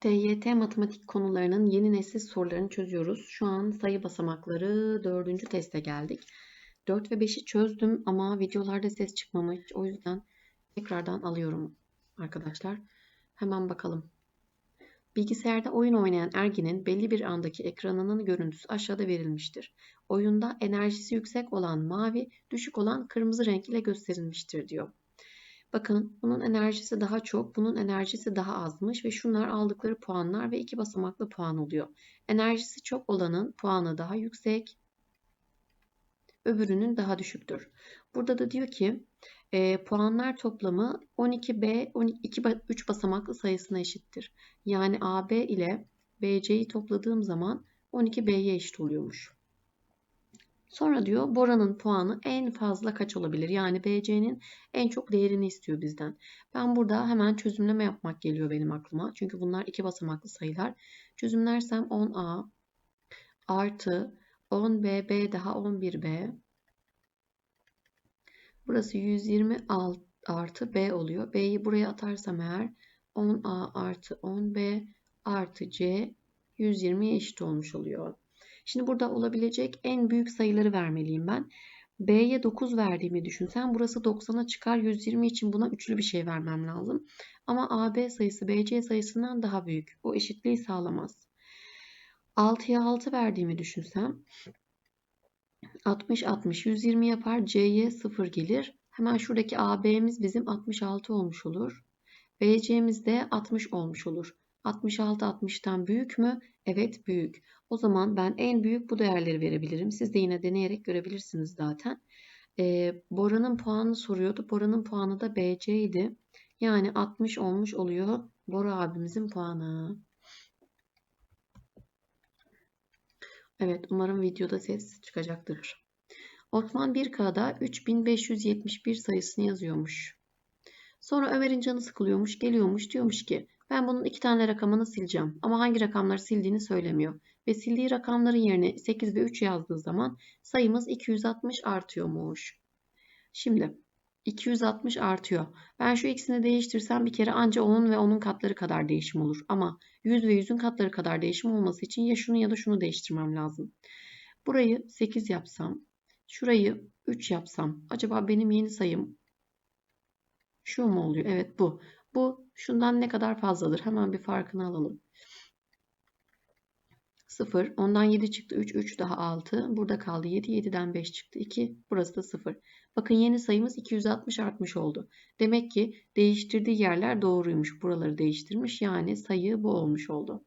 TYT matematik konularının yeni nesil sorularını çözüyoruz. Şu an sayı basamakları 4. teste geldik. 4 ve 5'i çözdüm ama videolarda ses çıkmamış. O yüzden tekrardan alıyorum arkadaşlar. Hemen bakalım. Bilgisayarda oyun oynayan erginin belli bir andaki ekranının görüntüsü aşağıda verilmiştir. Oyunda enerjisi yüksek olan mavi, düşük olan kırmızı renk ile gösterilmiştir diyor. Bakın bunun enerjisi daha çok, bunun enerjisi daha azmış ve şunlar aldıkları puanlar ve iki basamaklı puan oluyor. Enerjisi çok olanın puanı daha yüksek, öbürünün daha düşüktür. Burada da diyor ki e, puanlar toplamı 12B 12, 3 basamaklı sayısına eşittir. Yani AB ile BC'yi topladığım zaman 12B'ye eşit oluyormuş. Sonra diyor Bora'nın puanı en fazla kaç olabilir? Yani BC'nin en çok değerini istiyor bizden. Ben burada hemen çözümleme yapmak geliyor benim aklıma. Çünkü bunlar iki basamaklı sayılar. Çözümlersem 10A artı 10B, B daha 11B. Burası 120 artı B oluyor. B'yi buraya atarsam eğer 10A artı 10B artı C 120'ye eşit olmuş oluyor. Şimdi burada olabilecek en büyük sayıları vermeliyim ben. B'ye 9 verdiğimi düşünsen burası 90'a çıkar. 120 için buna üçlü bir şey vermem lazım. Ama AB sayısı BC sayısından daha büyük. Bu eşitliği sağlamaz. 6'ya 6 verdiğimi düşünsem 60 60 120 yapar. C'ye 0 gelir. Hemen şuradaki AB'miz bizim 66 olmuş olur. BC'miz de 60 olmuş olur. 66 60'tan büyük mü? Evet büyük. O zaman ben en büyük bu değerleri verebilirim. Siz de yine deneyerek görebilirsiniz zaten. Ee, Bora'nın puanını soruyordu. Bora'nın puanı da BC idi. Yani 60 olmuş oluyor Bora abimizin puanı. Evet umarım videoda ses çıkacaktır. Osman bir kağıda 3571 sayısını yazıyormuş. Sonra Ömer'in canı sıkılıyormuş, geliyormuş, diyormuş ki ben bunun iki tane rakamını sileceğim ama hangi rakamları sildiğini söylemiyor. Ve sildiği rakamların yerine 8 ve 3 yazdığı zaman sayımız 260 artıyormuş. Şimdi 260 artıyor. Ben şu ikisini değiştirsem bir kere anca onun ve onun katları kadar değişim olur. Ama 100 ve 100'ün katları kadar değişim olması için ya şunu ya da şunu değiştirmem lazım. Burayı 8 yapsam, şurayı 3 yapsam acaba benim yeni sayım şu mu oluyor? Evet bu. Bu şundan ne kadar fazladır? Hemen bir farkını alalım. 0. Ondan 7 çıktı. 3. 3 daha 6. Burada kaldı 7. 7'den 5 çıktı. 2. Burası da 0. Bakın yeni sayımız 260 artmış oldu. Demek ki değiştirdiği yerler doğruymuş. Buraları değiştirmiş. Yani sayı bu olmuş oldu.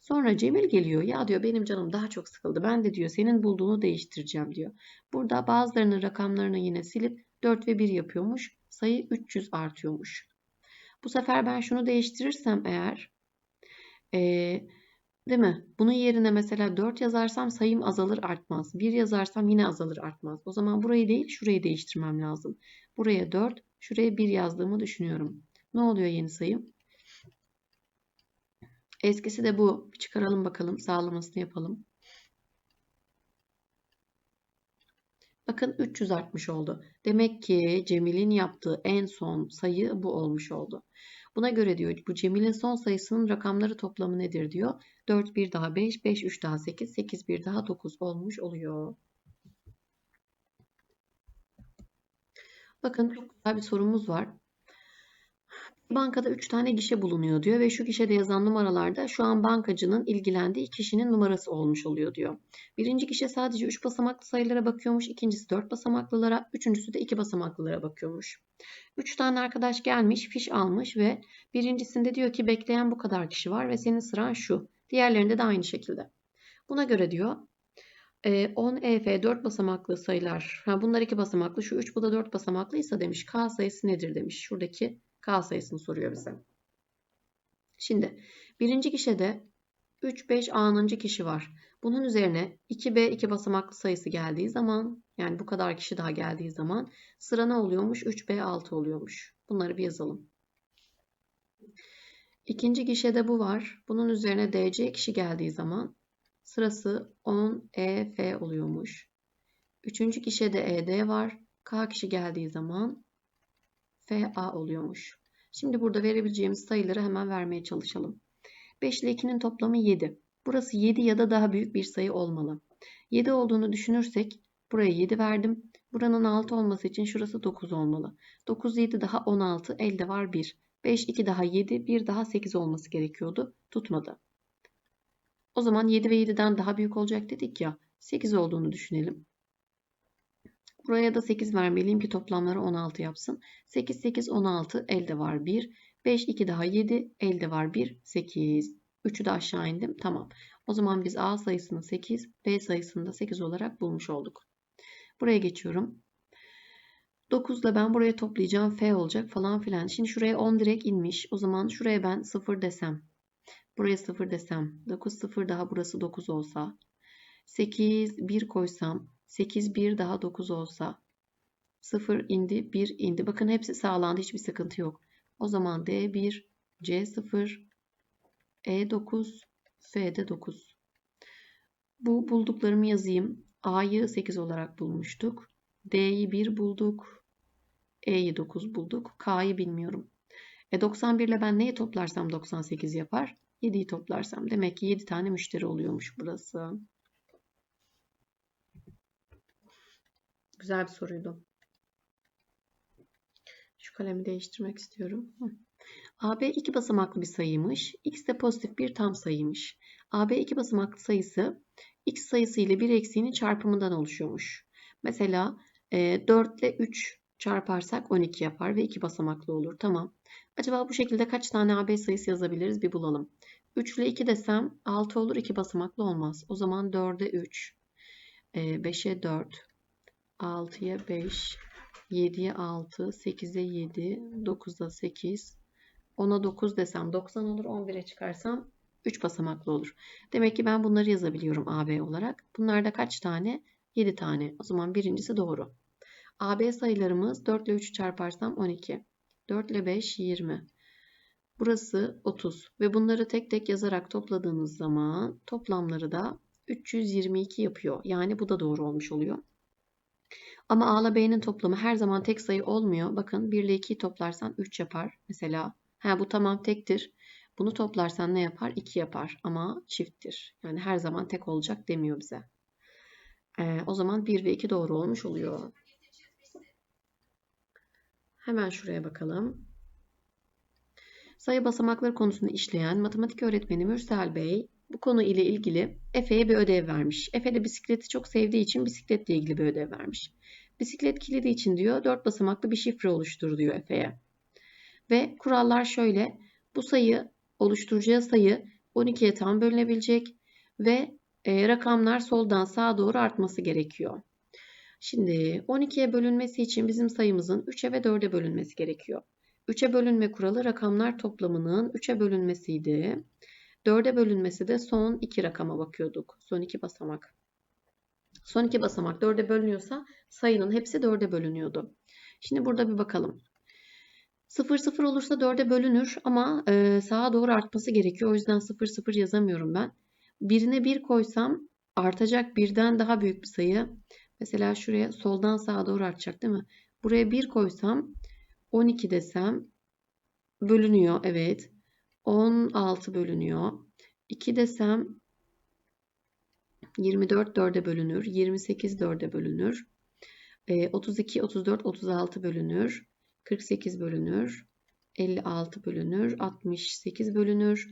Sonra Cemil geliyor. Ya diyor benim canım daha çok sıkıldı. Ben de diyor senin bulduğunu değiştireceğim diyor. Burada bazılarının rakamlarını yine silip 4 ve 1 yapıyormuş. Sayı 300 artıyormuş. Bu sefer ben şunu değiştirirsem eğer ee, Değil mi? Bunun yerine mesela 4 yazarsam sayım azalır artmaz. 1 yazarsam yine azalır artmaz. O zaman burayı değil şurayı değiştirmem lazım. Buraya 4, şuraya 1 yazdığımı düşünüyorum. Ne oluyor yeni sayım? Eskisi de bu. Çıkaralım bakalım. Sağlamasını yapalım. Bakın 300 artmış oldu. Demek ki Cemil'in yaptığı en son sayı bu olmuş oldu. Buna göre diyor bu Cemil'in son sayısının rakamları toplamı nedir diyor. 4 1 daha 5, 5 3 daha 8, 8 1 daha 9 olmuş oluyor. Bakın çok güzel bir sorumuz var. Bankada 3 tane gişe bulunuyor diyor ve şu gişede yazan numaralarda şu an bankacının ilgilendiği kişinin numarası olmuş oluyor diyor. Birinci gişe sadece 3 basamaklı sayılara bakıyormuş, ikincisi 4 basamaklılara, üçüncüsü de 2 basamaklılara bakıyormuş. 3 tane arkadaş gelmiş, fiş almış ve birincisinde diyor ki bekleyen bu kadar kişi var ve senin sıran şu. Diğerlerinde de aynı şekilde. Buna göre diyor 10 EF 4 basamaklı sayılar. Ha, bunlar 2 basamaklı, şu 3 bu da 4 basamaklıysa demiş. K sayısı nedir demiş. Şuradaki K sayısını soruyor bize. Şimdi birinci kişide 3, 5 A'nıncı kişi var. Bunun üzerine 2B 2 basamaklı sayısı geldiği zaman yani bu kadar kişi daha geldiği zaman sıra ne oluyormuş? 3B 6 oluyormuş. Bunları bir yazalım. İkinci gişede bu var. Bunun üzerine DC kişi geldiği zaman sırası 10 EF oluyormuş. Üçüncü gişede ED var. K kişi geldiği zaman FA oluyormuş. Şimdi burada verebileceğimiz sayıları hemen vermeye çalışalım. 5 ile 2'nin toplamı 7. Burası 7 ya da daha büyük bir sayı olmalı. 7 olduğunu düşünürsek buraya 7 verdim. Buranın 6 olması için şurası 9 olmalı. 9, 7 daha 16. Elde var 1. 5, 2 daha 7. 1 daha 8 olması gerekiyordu. Tutmadı. O zaman 7 ve 7'den daha büyük olacak dedik ya. 8 olduğunu düşünelim. Buraya da 8 vermeliyim ki toplamları 16 yapsın. 8, 8, 16. Elde var 1. 5, 2 daha 7. Elde var 1. 8. 3'ü de aşağı indim. Tamam. O zaman biz A sayısını 8, B sayısını da 8 olarak bulmuş olduk. Buraya geçiyorum. 9 ile ben buraya toplayacağım. F olacak falan filan. Şimdi şuraya 10 direkt inmiş. O zaman şuraya ben 0 desem. Buraya 0 desem. 9 0 daha burası 9 olsa. 8 1 koysam. 8 1 daha 9 olsa. 0 indi 1 indi. Bakın hepsi sağlandı. Hiçbir sıkıntı yok. O zaman D1 C0 E9 F'de 9. Bu bulduklarımı yazayım. A'yı 8 olarak bulmuştuk. D'yi 1 bulduk. E'yi 9 bulduk. K'yı bilmiyorum. E 91 ile ben neyi toplarsam 98 yapar? 7'yi toplarsam. Demek ki 7 tane müşteri oluyormuş burası. Güzel bir soruydu. Şu kalemi değiştirmek istiyorum. AB iki basamaklı bir sayıymış. X de pozitif bir tam sayıymış. AB iki basamaklı sayısı X sayısı ile bir eksiğinin çarpımından oluşuyormuş. Mesela e, 4 ile 3 çarparsak 12 yapar ve iki basamaklı olur. Tamam. Acaba bu şekilde kaç tane AB sayısı yazabiliriz bir bulalım. 3 ile 2 desem 6 olur 2 basamaklı olmaz. O zaman 4'e 3, 5'e 4, 6'ya 5, 7'ye 6, 8'e 7, 9'a 8, 10'a 9 desem 90 olur. 11'e çıkarsam 3 basamaklı olur. Demek ki ben bunları yazabiliyorum AB olarak. Bunlarda kaç tane? 7 tane. O zaman birincisi doğru. AB sayılarımız 4 ile 3'ü çarparsam 12. 4 ile 5 20. Burası 30 ve bunları tek tek yazarak topladığınız zaman toplamları da 322 yapıyor. Yani bu da doğru olmuş oluyor. Ama A ile B'nin toplamı her zaman tek sayı olmuyor. Bakın 1 ile 2'yi toplarsan 3 yapar. Mesela ha, bu tamam tektir. Bunu toplarsan ne yapar? 2 yapar ama çifttir. Yani her zaman tek olacak demiyor bize. Ee, o zaman 1 ve 2 doğru olmuş oluyor. Hemen şuraya bakalım. Sayı basamakları konusunu işleyen matematik öğretmeni Mürsel Bey bu konu ile ilgili Efe'ye bir ödev vermiş. Efe de bisikleti çok sevdiği için bisikletle ilgili bir ödev vermiş. Bisiklet kilidi için diyor 4 basamaklı bir şifre oluştur diyor Efe'ye. Ve kurallar şöyle. Bu sayı oluşturacağı sayı 12'ye tam bölünebilecek ve e, rakamlar soldan sağa doğru artması gerekiyor. Şimdi 12'ye bölünmesi için bizim sayımızın 3'e ve 4'e bölünmesi gerekiyor. 3'e bölünme kuralı rakamlar toplamının 3'e bölünmesiydi. 4'e bölünmesi de son iki rakama bakıyorduk. Son iki basamak. Son iki basamak 4'e bölünüyorsa sayının hepsi 4'e bölünüyordu. Şimdi burada bir bakalım. 0 0 olursa 4'e bölünür ama e, sağa doğru artması gerekiyor. O yüzden 0 0 yazamıyorum ben. Birine 1 koysam artacak birden daha büyük bir sayı. Mesela şuraya soldan sağa doğru artacak değil mi? Buraya 1 koysam 12 desem bölünüyor. Evet. 16 bölünüyor. 2 desem 24 4'e bölünür. 28 4'e bölünür. 32, 34, 36 bölünür. 48 bölünür. 56 bölünür. 68 bölünür.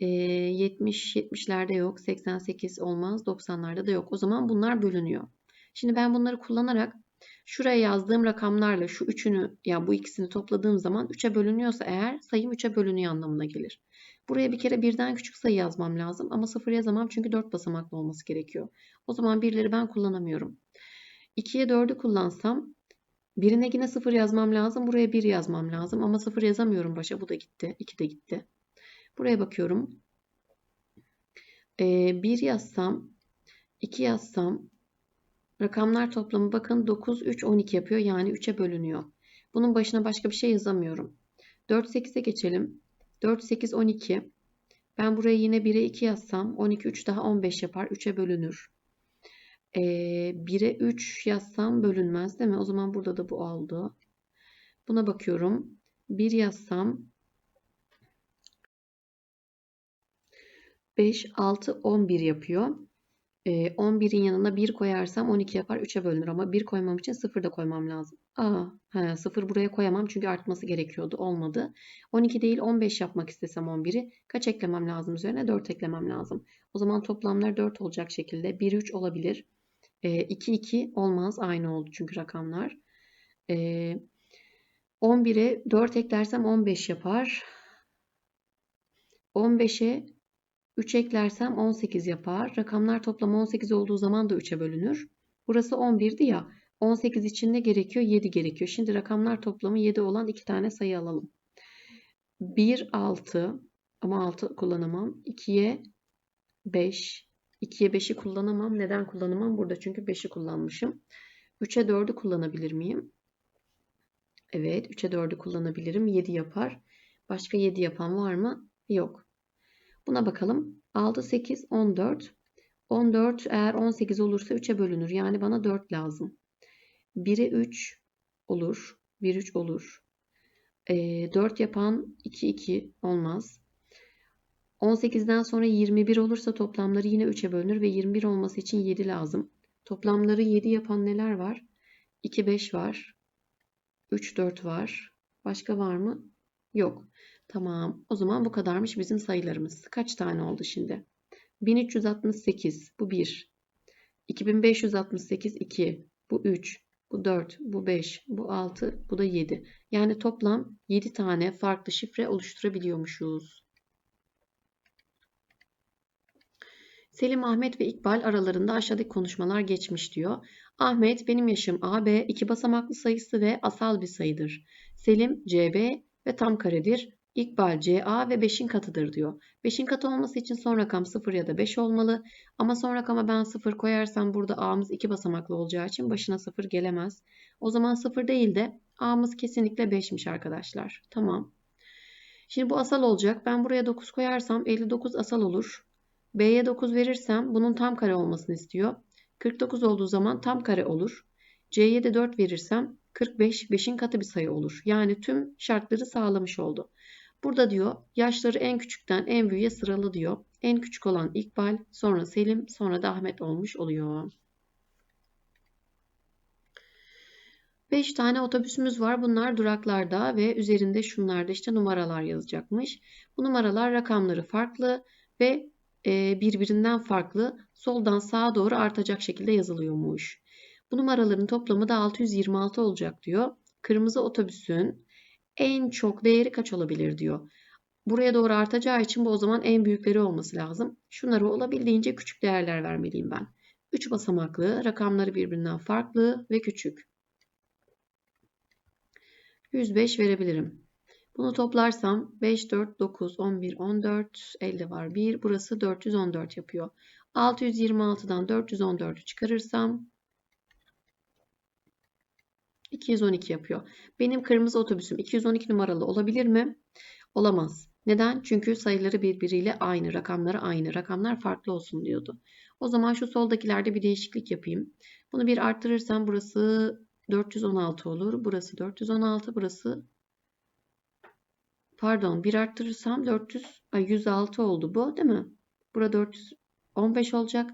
70, 70'lerde yok. 88 olmaz. 90'larda da yok. O zaman bunlar bölünüyor. Şimdi ben bunları kullanarak şuraya yazdığım rakamlarla şu üçünü ya bu ikisini topladığım zaman 3'e bölünüyorsa eğer sayım 3'e bölünüyor anlamına gelir. Buraya bir kere birden küçük sayı yazmam lazım ama 0 yazamam çünkü 4 basamaklı olması gerekiyor. O zaman birleri ben kullanamıyorum. 2'ye 4'ü kullansam birine yine 0 yazmam lazım. Buraya 1 yazmam lazım ama 0 yazamıyorum başa. Bu da gitti. 2 de gitti. Buraya bakıyorum. Ee, 1 yazsam 2 yazsam rakamlar toplamı bakın 9, 3, 12 yapıyor. Yani 3'e bölünüyor. Bunun başına başka bir şey yazamıyorum. 4, 8'e geçelim. 4, 8, 12. Ben buraya yine 1'e 2 yazsam 12, 3 daha 15 yapar. 3'e bölünür. Ee, 1'e 3 yazsam bölünmez değil mi? O zaman burada da bu oldu. Buna bakıyorum. 1 yazsam 5, 6, 11 yapıyor. Ee, 11'in yanına 1 koyarsam 12 yapar. 3'e bölünür ama 1 koymam için 0 da koymam lazım. Aa, he, 0 buraya koyamam çünkü artması gerekiyordu. Olmadı. 12 değil 15 yapmak istesem 11'i kaç eklemem lazım üzerine? 4 eklemem lazım. O zaman toplamlar 4 olacak şekilde. 1, 3 olabilir. Ee, 2, 2 olmaz. Aynı oldu çünkü rakamlar. Ee, 11'e 4 eklersem 15 yapar. 15'e 3 eklersem 18 yapar. Rakamlar toplamı 18 olduğu zaman da 3'e bölünür. Burası 11'di ya. 18 için ne gerekiyor? 7 gerekiyor. Şimdi rakamlar toplamı 7 olan 2 tane sayı alalım. 1, 6 ama 6 kullanamam. 2'ye 5. 2'ye 5'i kullanamam. Neden kullanamam? Burada çünkü 5'i kullanmışım. 3'e 4'ü kullanabilir miyim? Evet 3'e 4'ü kullanabilirim. 7 yapar. Başka 7 yapan var mı? Yok. Buna bakalım. 6, 8, 14. 14 eğer 18 olursa 3'e bölünür. Yani bana 4 lazım. 1'e 3 olur. 1, 3 olur. E, 4 yapan 2, 2 olmaz. 18'den sonra 21 olursa toplamları yine 3'e bölünür ve 21 olması için 7 lazım. Toplamları 7 yapan neler var? 2, 5 var. 3, 4 var. Başka var mı? Yok. Tamam. O zaman bu kadarmış bizim sayılarımız. Kaç tane oldu şimdi? 1368. Bu 1. 2568 2. Bu 3. Bu 4. Bu 5. Bu 6. Bu da 7. Yani toplam 7 tane farklı şifre oluşturabiliyormuşuz. Selim, Ahmet ve İkbal aralarında aşağıdaki konuşmalar geçmiş diyor. Ahmet benim yaşım AB iki basamaklı sayısı ve asal bir sayıdır. Selim CB ve tam karedir. İkbal CA ve 5'in katıdır diyor. 5'in katı olması için son rakam 0 ya da 5 olmalı. Ama son rakama ben 0 koyarsam burada A'mız 2 basamaklı olacağı için başına 0 gelemez. O zaman 0 değil de A'mız kesinlikle 5'miş arkadaşlar. Tamam. Şimdi bu asal olacak. Ben buraya 9 koyarsam 59 asal olur. B'ye 9 verirsem bunun tam kare olmasını istiyor. 49 olduğu zaman tam kare olur. C'ye de 4 verirsem 45 5'in katı bir sayı olur. Yani tüm şartları sağlamış oldu. Burada diyor yaşları en küçükten en büyüğe sıralı diyor. En küçük olan İkbal, sonra Selim, sonra da Ahmet olmuş oluyor. 5 tane otobüsümüz var. Bunlar duraklarda ve üzerinde şunlarda işte numaralar yazacakmış. Bu numaralar rakamları farklı ve e, birbirinden farklı soldan sağa doğru artacak şekilde yazılıyormuş. Bu numaraların toplamı da 626 olacak diyor. Kırmızı otobüsün en çok değeri kaç olabilir diyor. Buraya doğru artacağı için bu o zaman en büyükleri olması lazım. Şunları olabildiğince küçük değerler vermeliyim ben. 3 basamaklı, rakamları birbirinden farklı ve küçük. 105 verebilirim. Bunu toplarsam 5, 4, 9, 11, 14, elde var 1. Burası 414 yapıyor. 626'dan 414'ü çıkarırsam 212 yapıyor. Benim kırmızı otobüsüm 212 numaralı olabilir mi? Olamaz. Neden? Çünkü sayıları birbiriyle aynı, rakamları aynı. Rakamlar farklı olsun diyordu. O zaman şu soldakilerde bir değişiklik yapayım. Bunu bir arttırırsam burası 416 olur. Burası 416, burası pardon bir arttırırsam 400 ay 106 oldu bu değil mi? Burada 415 olacak.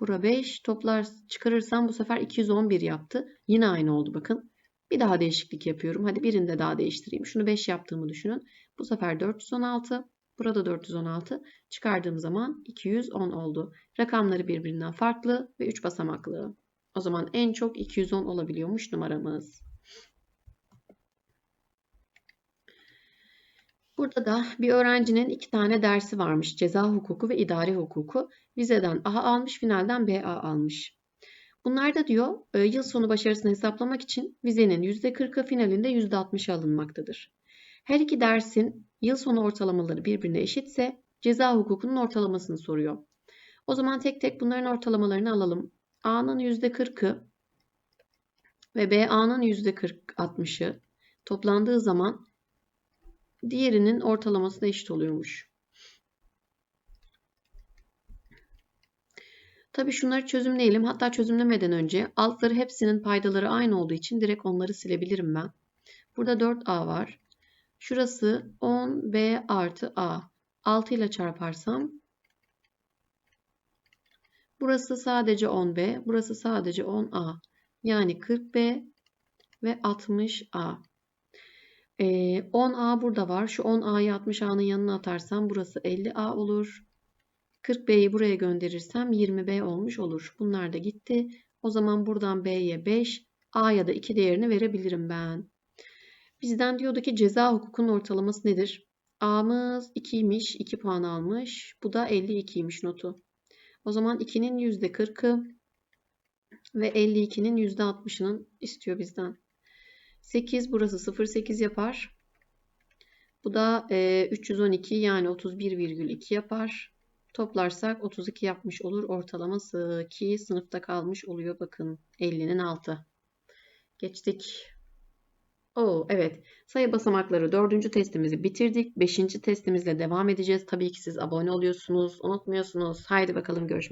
Bura 5 toplar çıkarırsam bu sefer 211 yaptı. Yine aynı oldu bakın. Bir daha değişiklik yapıyorum. Hadi birini de daha değiştireyim. Şunu 5 yaptığımı düşünün. Bu sefer 416. Burada 416. Çıkardığım zaman 210 oldu. Rakamları birbirinden farklı ve 3 basamaklı. O zaman en çok 210 olabiliyormuş numaramız. Burada da bir öğrencinin iki tane dersi varmış. Ceza hukuku ve idari hukuku. Vizeden A almış, finalden B almış. Bunlar da diyor e, yıl sonu başarısını hesaplamak için vizenin %40'ı finalinde %60'ı alınmaktadır. Her iki dersin yıl sonu ortalamaları birbirine eşitse ceza hukukunun ortalamasını soruyor. O zaman tek tek bunların ortalamalarını alalım. A'nın %40'ı ve BA'nın %40-60'ı toplandığı zaman diğerinin ortalamasına eşit oluyormuş. Tabii şunları çözümleyelim. Hatta çözümlemeden önce altları hepsinin paydaları aynı olduğu için direkt onları silebilirim ben. Burada 4a var. Şurası 10b artı a. 6 ile çarparsam Burası sadece 10B, burası sadece 10A. Yani 40B ve 60A. Ee, 10A burada var. Şu 10A'yı 60A'nın yanına atarsam burası 50A olur. 40B'yi buraya gönderirsem 20B olmuş olur. Bunlar da gitti. O zaman buradan B'ye 5, A'ya da 2 değerini verebilirim ben. Bizden diyordu ki ceza hukukunun ortalaması nedir? A'mız 2'ymiş, 2 puan almış. Bu da 52'ymiş notu. O zaman 2'nin %40'ı ve 52'nin %60'ının istiyor bizden. 8 burası 0,8 yapar. Bu da e, 312 yani 31,2 yapar. Toplarsak 32 yapmış olur ortalaması ki sınıfta kalmış oluyor bakın 50'nin altı. Geçtik. Oo, evet. Sayı basamakları dördüncü testimizi bitirdik. Beşinci testimizle devam edeceğiz. Tabii ki siz abone oluyorsunuz. Unutmuyorsunuz. Haydi bakalım görüşmek